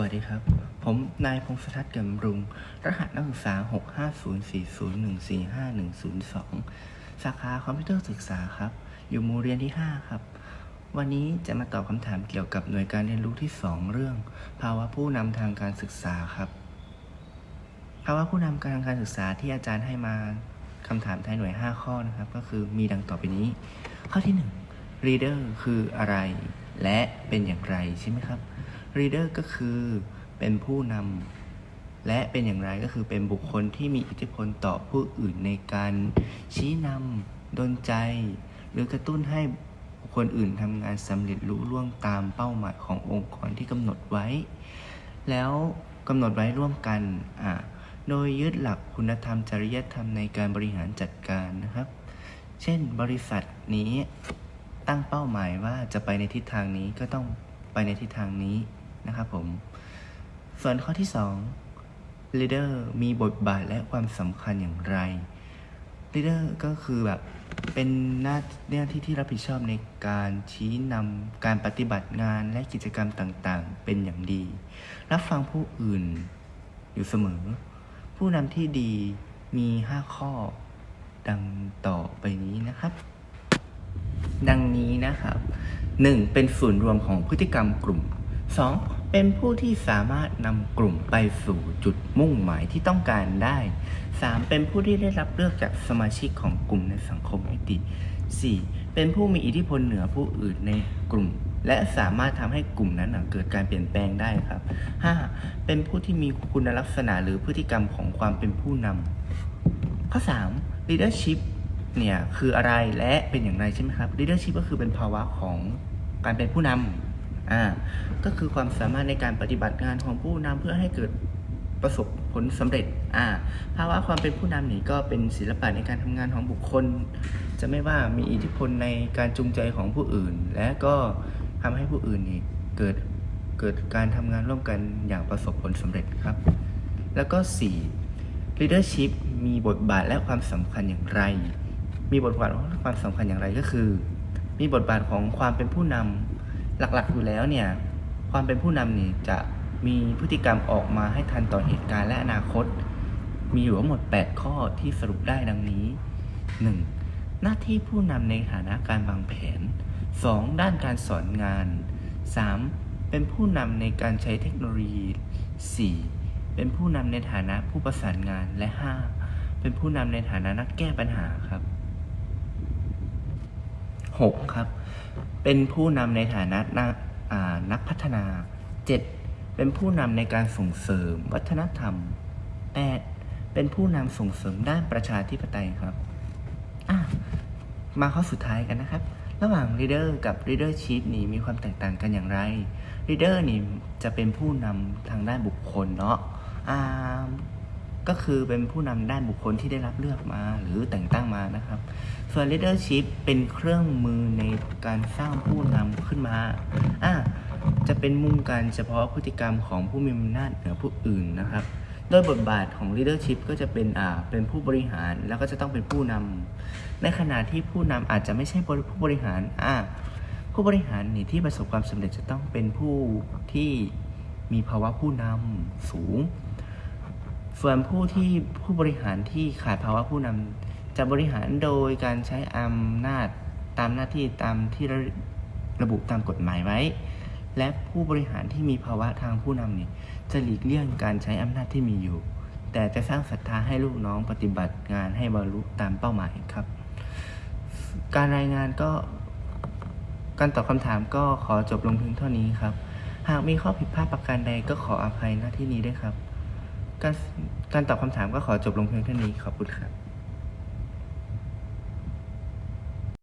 วัสดีครับ ผมนายพงศทัศน์เกิมรุง รหัสนักศึกษา 65040145102 สาขาคอมพิวเตอร์ศึกษาครับ อยู่มูเรียนที่ 5 ครับ วันนี้จะมาตอบคำถามเกี่ยวกับหน่วยการเรียนรู้ที่ 2 เรื่อง ภาวะผู้นำทางการศึกษาครับ ภาวะผู้นำการทางการศึกษาที่อาจารย์ให้มาคำถามท้ายหน่วย 5 ข้อนะครับ ก็คือมีดังต่อไปนี้ ข้อที่ 1 reader คืออะไร และเป็นอย่างไรใช่ไหมครับ reader ก็คือเป็นผู้นำและเป็นอย่างไรก็คือเป็นบุคคลที่มีอิทธิพลต่อผู้อื่นในการชี้นำดนใจ หรือกระตุ้นให้บุคคลอื่นทำงานสำเร็จลุล่วงตามเป้าหมายขององค์กรที่กำหนดไว้ แล้วกำหนดไว้ร่วมกันอ่าโดยยึดหลักคุณธรรมจริยธรรมในการบริหารจัดการนะครับ เช่น บริษัทนี้ตั้งเป้าหมายว่าจะไปในทิศทางนี้ก็ต้องไปในทิศทางนี้ นะครับผม ส่วนข้อที่ 2 leader มีบทบาทและความสำคัญอย่างไร leader ก็คือแบบเป็นหน้าหน้าที่ที่รับผิดชอบในการชี้นำการปฏิบัติงานและกิจกรรมต่างๆ เป็นอย่างดี รับฟังผู้อื่นอยู่เสมอ ผู้นำที่ดีมี 5 ข้อดังต่อไปนี้นะครับ ดังนี้นะครับ 1. เป็นศูนย์รวมของพฤติกรรมกลุ่ม 2. เป็นผู้ที่สามารถนำกลุ่มไปสู่จุดมุ่งหมายที่ต้องการได้ 3. เป็นผู้ที่ได้รับเลือกจากสมาชิกของกลุ่มในสังคมมิติ 4. เป็นผู้มีอิทธิพลเหนือผู้อื่นในกลุ่ม และสามารถทำให้กลุ่มนั้นเกิดการเปลี่ยนแปลงได้ครับ 5. เป็นผู้ที่มีคุณลักษณะหรือพฤติกรรมของความเป็นผู้นำข้อ 3 leadership เนี่ยคืออะไรและเป็นอย่างไรใช่ไหมครับ leadership ก็คือเป็นภาวะของการเป็นผู้นำ อ่าก็คือความสามารถในการปฏิบัติงานของผู้นำเพื่อให้เกิดประสบผลสำเร็จอ่าภาวะความเป็นผู้นำนี่ก็เป็นศิลปะในการทำงานของบุคคล จะไม่ว่ามีอิทธิพลในการจูงใจของผู้อื่น และก็ทำให้ผู้อื่นนี่เกิดเกิดการทำงานร่วมกันอย่างประสบผลสำเร็จครับ แล้วก็ 4 leadership มีบทบาทและความสำคัญอย่างไร มีบทบาทและความสำคัญอย่างไรก็คือ มีบทบาทของความเป็นผู้นำ หลักๆอยู่แล้วเนี่ยความเป็นผู้นำนี่จะมีพฤติกรรมออกมาให้ทันต่อเหตุการณ์และอนาคต มีอยู่ทั้งหมด 8 ข้อที่สรุปได้ดังนี้ 1. หน้าที่ผู้นำในฐานะการวางแผน 2. ด้านการสอนงาน 3. เป็นผู้นำในการใช้เทคโนโลยี 4. เป็นผู้นำในฐานะผู้ประสานงานและ 5. เป็นผู้นำในฐานะนักแก้ปัญหาครับ 6. ครับ เป็นผู้นำในฐานะนักนักพัฒนา 7. เป็นผู้นำในการส่งเสริมวัฒนธรรม 8. เป็นผู้นำส่งเสริมด้านประชาธิปไตยครับมาข้อสุดท้ายกันนะครับ ระหว่าง leader กับ leadership นี่มีความแตกต่างกันอย่างไร leader นี่จะเป็นผู้นำทางด้านบุคคลเนาะอ่า ก็คือเป็นผู้นำด้านบุคคลที่ได้รับเลือกมาหรือแต่งตั้งมานะครับ ส่วน leadership เป็นเครื่องมือในการสร้างผู้นำขึ้นมาอะจะเป็นมุ่งการเฉพาะพฤติกรรมของผู้มีอำนาจเหนือผู้อื่นนะครับ โดยบทบาทของ leadership ก็จะเป็นอ่าเป็นผู้บริหารแล้วก็จะต้องเป็นผู้นำในขณะที่ผู้นำอาจจะไม่ใช่ผู้บริหารอ่าผู้บริหารนี่ที่ประสบความสำเร็จจะต้องเป็นผู้ที่มีภาวะผู้นำสูง ส่วนผู้ที่ผู้บริหารที่ขาดภาวะผู้นำจะบริหารโดยการใช้อำนาจตามหน้าที่ตามที่ระระบุตามกฎหมายไว้ และผู้บริหารที่มีภาวะทางผู้นำนี่จะหลีกเลี่ยงการใช้อำนาจที่มีอยู่ แต่จะสร้างศรัทธาให้ลูกน้องปฏิบัติงานให้บรรลุตามเป้าหมายครับ การรายงานก็การตอบคำถามก็ขอจบลงเพียงเท่านี้ครับ หากมีข้อผิดพลาดประการใดก็ขออภัยหน้าที่นี้ด้วยครับ การการตอบคำถามก็ขอจบลงเพียงเท่านี้ขอบคุณครับ